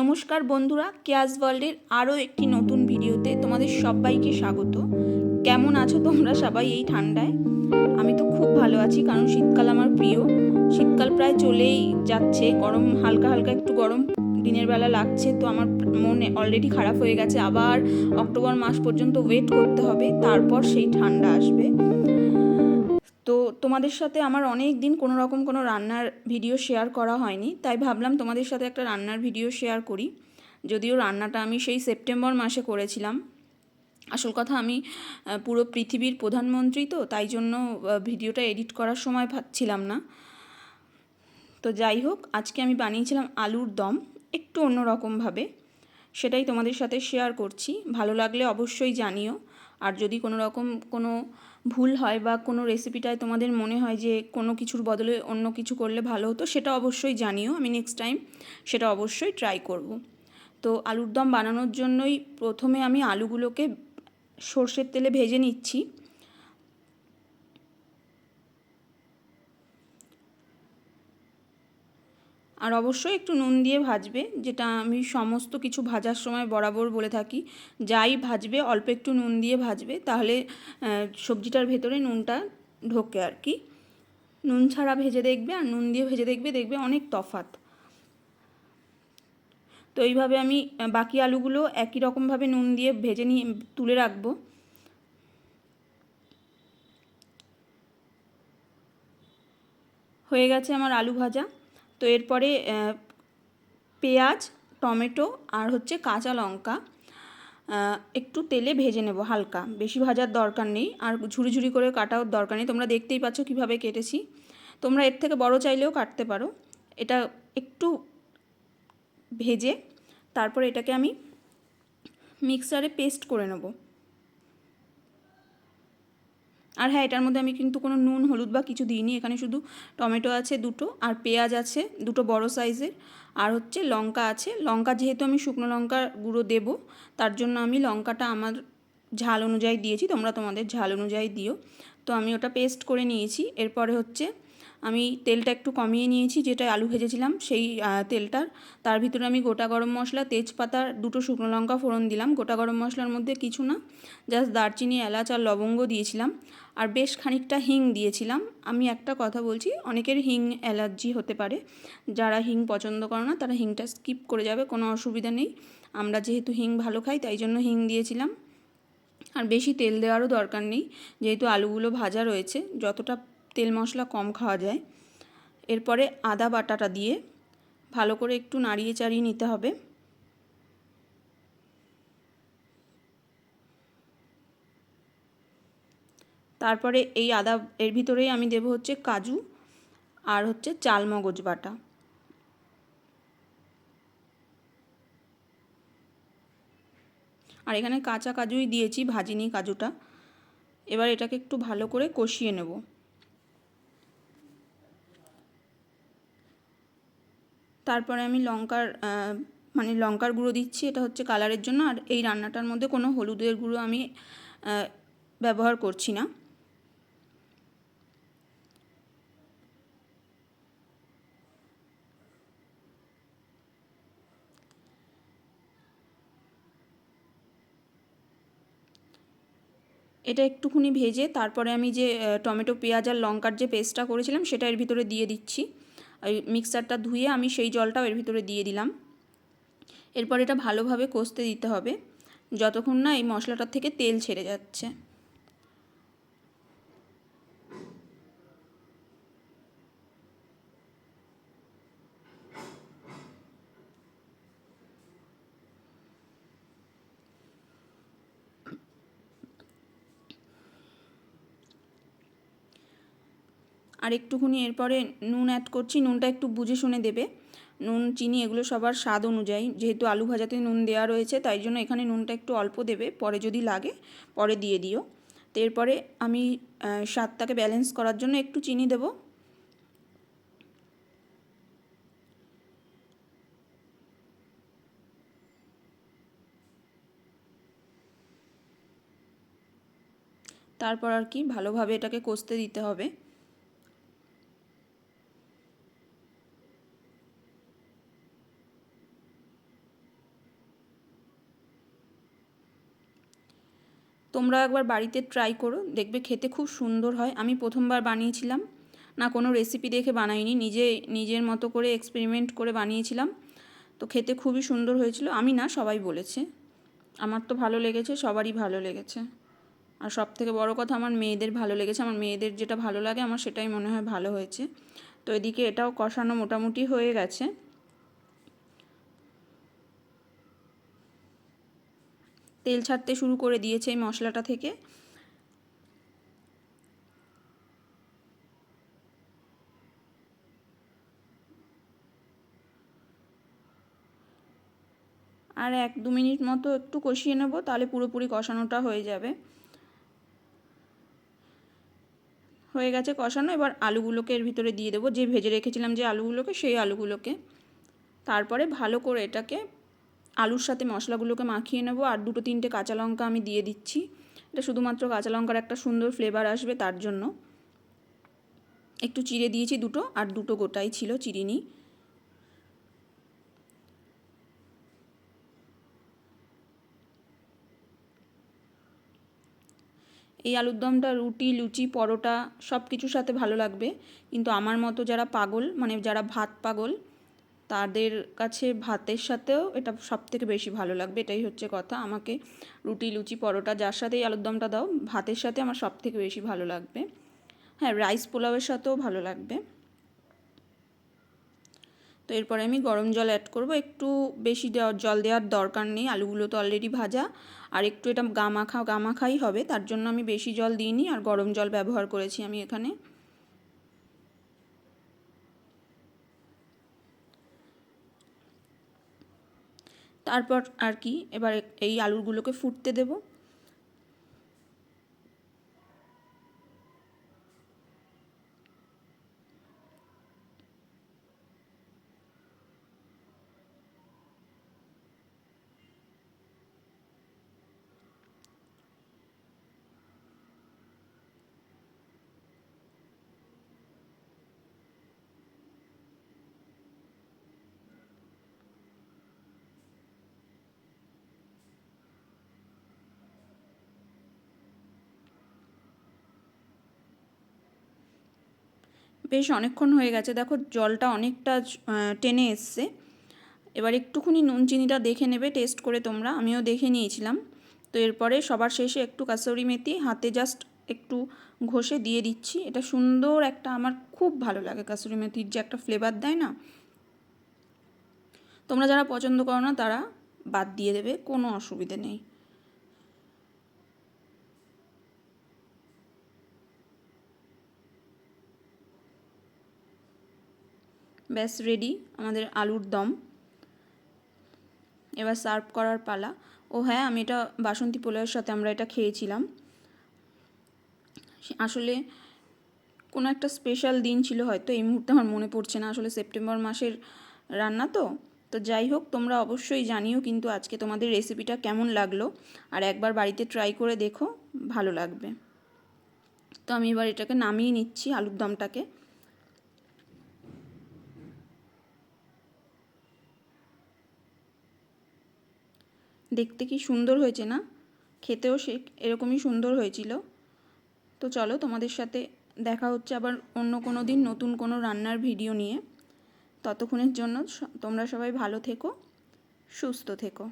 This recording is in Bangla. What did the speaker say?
নমস্কার বন্ধুরা কেয়াস ওয়ার্ল্ডের আরও একটি নতুন ভিডিওতে তোমাদের সবাইকে স্বাগত। কেমন আছো তোমরা সবাই এই ঠান্ডায়? আমি তো খুব ভালো আছি, কারণ শীতকাল আমার প্রিয়। শীতকাল প্রায় চলেই যাচ্ছে, গরম হালকা হালকা একটু গরম দিনের বেলা লাগছে, তো আমার মনে অলরেডি খারাপ হয়ে গেছে। আবার অক্টোবর মাস পর্যন্ত ওয়েট করতে হবে, তারপর সেই ঠান্ডা আসবে। তো তোমাদের সাথে আমার অনেক দিন কোনো রকম কোনো রান্নার ভিডিও শেয়ার করা হয়নি, তাই ভাবলাম তোমাদের সাথে একটা রান্নার ভিডিও শেয়ার করি। যদিও রান্নাটা আমি সেই সেপ্টেম্বর মাসে করেছিলাম। আসল কথা আমি পুরো পৃথিবীর প্রধানমন্ত্রী তো, তাই জন্য ভিডিওটা এডিট করার সময় পাচ্ছিলাম না। তো যাই হোক, আজকে আমি বানিয়েছিলাম আলুর দম, একটু অন্যরকমভাবে সেটাই তোমাদের সাথে শেয়ার করছি। ভালো লাগলে অবশ্যই জানিও। আর যদি কোনো রকম কোনো ভুল হয় বা কোনো রেসিপিটায় তোমাদের মনে হয় যে কোনো কিছুর বদলে অন্য কিছু করলে ভালো হতো, সেটা অবশ্যই জানিও, আমি নেক্সট টাইম সেটা অবশ্যই ট্রাই করব। তো আলুর দম বানানোর জন্যই প্রথমে আমি আলুগুলোকে সর্ষের তেলে ভেজে নিচ্ছি। আর অবশ্যই একটু নুন দিয়ে ভাজবে, যেটা আমি সমস্ত কিছু ভাজার সময় বরাবর বলে থাকি। যাই ভাজবে, অল্প একটু নুন দিয়ে ভাজবে, তাহলে সবজিটার ভেতরে নুনটা ঢোকে আর কি। নুন ছাড়া ভেজে দেখবে আর নুন দিয়ে ভেজে দেখবে দেখবে অনেক তফাৎ। তো এইভাবে আমি বাকি আলুগুলো একই রকমভাবে নুন দিয়ে ভেজে নিয়ে, তুলে রাখব। হয়ে গেছে আমার আলু ভাজা। তো এরপরে পেঁয়াজ, টমেটো আর হচ্ছে কাঁচা লঙ্কা একটু তেলে ভেজে নেব হালকা। বেশি ভাজার দরকার নেই। আর ঝুড়ি ঝুড়ি করে কাটাও দরকার নেই। তোমরা দেখতেই পাচ্ছ কীভাবে কেটেছি। তোমরা এর থেকে বড় চাইলেও কাটতে পারো। এটা একটু ভেজে তারপর এটাকে আমি মিক্সারে পেস্ট করে নেব। আর হ্যাঁ এটার মধ্যে আমি কিন্তু কোনো নুন, হলুদ বা কিছু দিইনি। এখানে শুধু টমেটো আছে দুটো আর পেঁয়াজ আছে, দুটো বড় সাইজের। আর হচ্ছে লঙ্কা আছে। লঙ্কা যেহেতু আমি শুকনো লঙ্কার গুঁড়ো দেব, তার জন্য আমি লঙ্কাটা আমার ঝাল অনুযায়ী দিয়েছি। তোমরা তোমাদের ঝাল অনুযায়ী দিও। তো আমি ওটা পেস্ট করে নিয়েছি। এরপরে হচ্ছে আমি তেলটা একটু কমিয়ে নিয়েছি যেটা আলু ভেজেছিলাম, সেই তেলটার। তার ভিতরে আমি গোটা গরম মশলা, তেজপাতা, দুটো শুকনো লঙ্কা ফোড়ন দিলাম। গোটা গরম মশলার মধ্যে কিছু না জাস্ট দারচিনি, এলাচ আর লবঙ্গ দিয়েছিলাম। আর বেশ খানিকটা হিং দিয়েছিলাম। আমি একটা কথা বলছি, অনেকের হিং অ্যালার্জি হতে পারে। যারা হিং পছন্দ করে না, তারা হিংটা স্কিপ করে যাবে, কোনো অসুবিধা নেই। আমরা যেহেতু হিং ভালো খাই, তাই জন্য হিং দিয়েছিলাম। আর বেশি তেল দেওয়ারও দরকার নেই, যেহেতু আলুগুলো ভাজা রয়েছে। যতটা তেল মশলা কম খাওয়া যায়। এরপরে আদা বাটাটা দিয়ে ভালো করে একটু নাড়িয়ে চাড়িয়ে নিতে হবে। তারপরে এই আদা, এর ভিতরেই আমি দেব হচ্ছে কাজু আর হচ্ছে চালমগজ বাটা। আর এখানে কাঁচা কাজুই দিয়েছি, ভাজিনি কাজুটা। এবার এটাকে একটু ভালো করে কষিয়ে নেব। তারপরে আমি লঙ্কার মানে লঙ্কার গুঁড়ো দিচ্ছি, এটা হচ্ছে কালারের জন্য, আর এই রান্নাটার মধ্যে কোনো হলুদের গুঁড়ো আমি ব্যবহার করছি না। এটা একটুখানি ভেজে, তারপরে আমি যে টমেটো, পেঁয়াজ আর লঙ্কার যে পেস্টটা করেছিলাম, সেটা এর ভিতরে দিয়ে দিচ্ছি। ওই মিক্সারটা ধুয়ে আমি সেই জলটাও এর ভিতরে দিয়ে দিলাম। এরপর এটা ভালোভাবে কষতে দিতে হবে, যতক্ষণ না এই মশলাটার থেকে তেল ছেড়ে যাচ্ছে। আর একটুখানি এরপরে নুন অ্যাড করছি, নুনটা একটু বুঝে শুনে দেবে। নুন, চিনি এগুলো সবার স্বাদ অনুযায়ী। যেহেতু আলু ভাজাতে নুন দেওয়া রয়েছে, তাই জন্য এখানে নুনটা একটু অল্প দেবে। পরে যদি লাগে, পরে দিয়ে দিও। তো এরপরে আমি স্বাদটাকে ব্যালেন্স করার জন্য একটু চিনি দেবো। তারপর আর কি ভালোভাবে এটাকে কষতে দিতে হবে। তোমরা একবার বাড়িতে ট্রাই করো, দেখবে খেতে খুব সুন্দর হয়। আমি প্রথমবার বানিয়েছিলাম, না কোনো রেসিপি দেখে বানাইনি, নিজে, নিজের মতো করে এক্সপেরিমেন্ট করে বানিয়েছিলাম। তো খেতে খুবই সুন্দর হয়েছিল, আমি না, সবাই বলেছে। আমার তো ভালো লেগেছে, সবারই ভালো লেগেছে। আর সব থেকে বড় কথা, আমার মেয়েদের ভালো লেগেছে, আমার মেয়েদের যেটা ভালো লাগে, আমার সেটাই মনে হয় ভালো হয়েছে। তো এদিকে এটাও কষানো মোটামুটি হয়ে গেছে। তেল ছাড়তে শুরু করে দিয়েছে এই মশলাটা থেকে। আর এক দু মিনিট মতো একটু কষিয়ে নেব, তাহলে পুরোপুরি কষানোটা হয়ে যাবে। হয়ে গেছে কষানো, এবার আলুগুলোকে এর ভিতরে দিয়ে দেবো। যে ভেজে রেখেছিলাম যে আলুগুলোকে, সেই আলুগুলোকে। তারপরে ভালো করে এটাকে আলুর সাথে মশলাগুলোকে মাখিয়ে নেব আর দুটো তিনটে কাঁচা লঙ্কা আমি দিয়ে দিচ্ছি। এটা শুধুমাত্র কাঁচা লঙ্কার একটা সুন্দর ফ্লেভার আসবে তার জন্য। একটু চিড়ে দিয়েছি দুটো আর দুটো গোটাই ছিল চিরিনি এই আলুর দমটা, রুটি, লুচি, পরোটা সব কিছুর সাথে ভালো লাগবে। কিন্তু আমার মতো যারা পাগল মানে যারা ভাত পাগল তাদের কাছে ভাতের সাথেও এটা সব থেকে বেশি ভালো লাগবে, এটাই হচ্ছে কথা। আমাকে রুটি, লুচি, পরোটা যার সাথেই আলুর দমটা দাও, ভাতের সাথে আমার সব থেকে বেশি ভালো লাগবে। হ্যাঁ রাইস পোলাওয়ের সাথেও ভালো লাগবে। তো এরপরে আমি গরম জল অ্যাড করব, একটু বেশি জল দেওয়ার দরকার নেই, আলুগুলো তো অলরেডি ভাজা। আর একটু এটা গামাখা, গামাখাই হবে, তার জন্য আমি বেশি জল দিইনি, আর গরম জল ব্যবহার করেছি আমি এখানে। তারপর আর কি এবার এই আলুগুলোকে ফুটতে দেবো। বেশ অনেকক্ষণ হয়ে গেছে। দেখো জলটা অনেকটা টেনে এসছে। এবার একটুখানি নুন চিনিটা দেখে নেবে, টেস্ট করে তোমরা। আমিও দেখে নিয়েছিলাম। তো এরপরে সবার শেষে একটু কাসৌরি মেথি, হাতে জাস্ট একটু ঘষে দিয়ে দিচ্ছি। এটা সুন্দর একটা, আমার খুব ভালো লাগে কাসুরি মেথির যে একটা ফ্লেভার দেয় না। তোমরা যারা পছন্দ করো না, তারা বাদ দিয়ে দেবে, কোনো অসুবিধে নেই। ব্যাস রেডি আমাদের আলুর দম। এবার সার্ভ করার পালা। ও হ্যাঁ আমি এটা বাসন্তী পোলাওয়ের সাথে আমরা এটা খেয়েছিলাম। আসলে কোনো একটা স্পেশাল দিন ছিল হয়তো, এই মুহূর্তে আমার মনে পড়ছে না। আসলে সেপ্টেম্বর মাসের রান্না তো। তো যাই হোক, তোমরা অবশ্যই জানিও কিন্তু আজকে তোমাদের রেসিপিটা কেমন লাগল। আর একবার বাড়িতে ট্রাই করে দেখো, ভালো লাগবে। তো আমি এবার এটাকে নামিয়ে নিচ্ছি আলুর দমটাকে। দেখতে কি সুন্দর হয়েছে না? খেতেও সে এরকমই সুন্দর হয়েছিল। তো চলো তোমাদের সাথে দেখা হচ্ছে আবার অন্য কোনো দিন নতুন কোনো রান্নার ভিডিও নিয়ে। ততক্ষণের জন্য তোমরা সবাই ভালো থেকো, সুস্থ থেকো।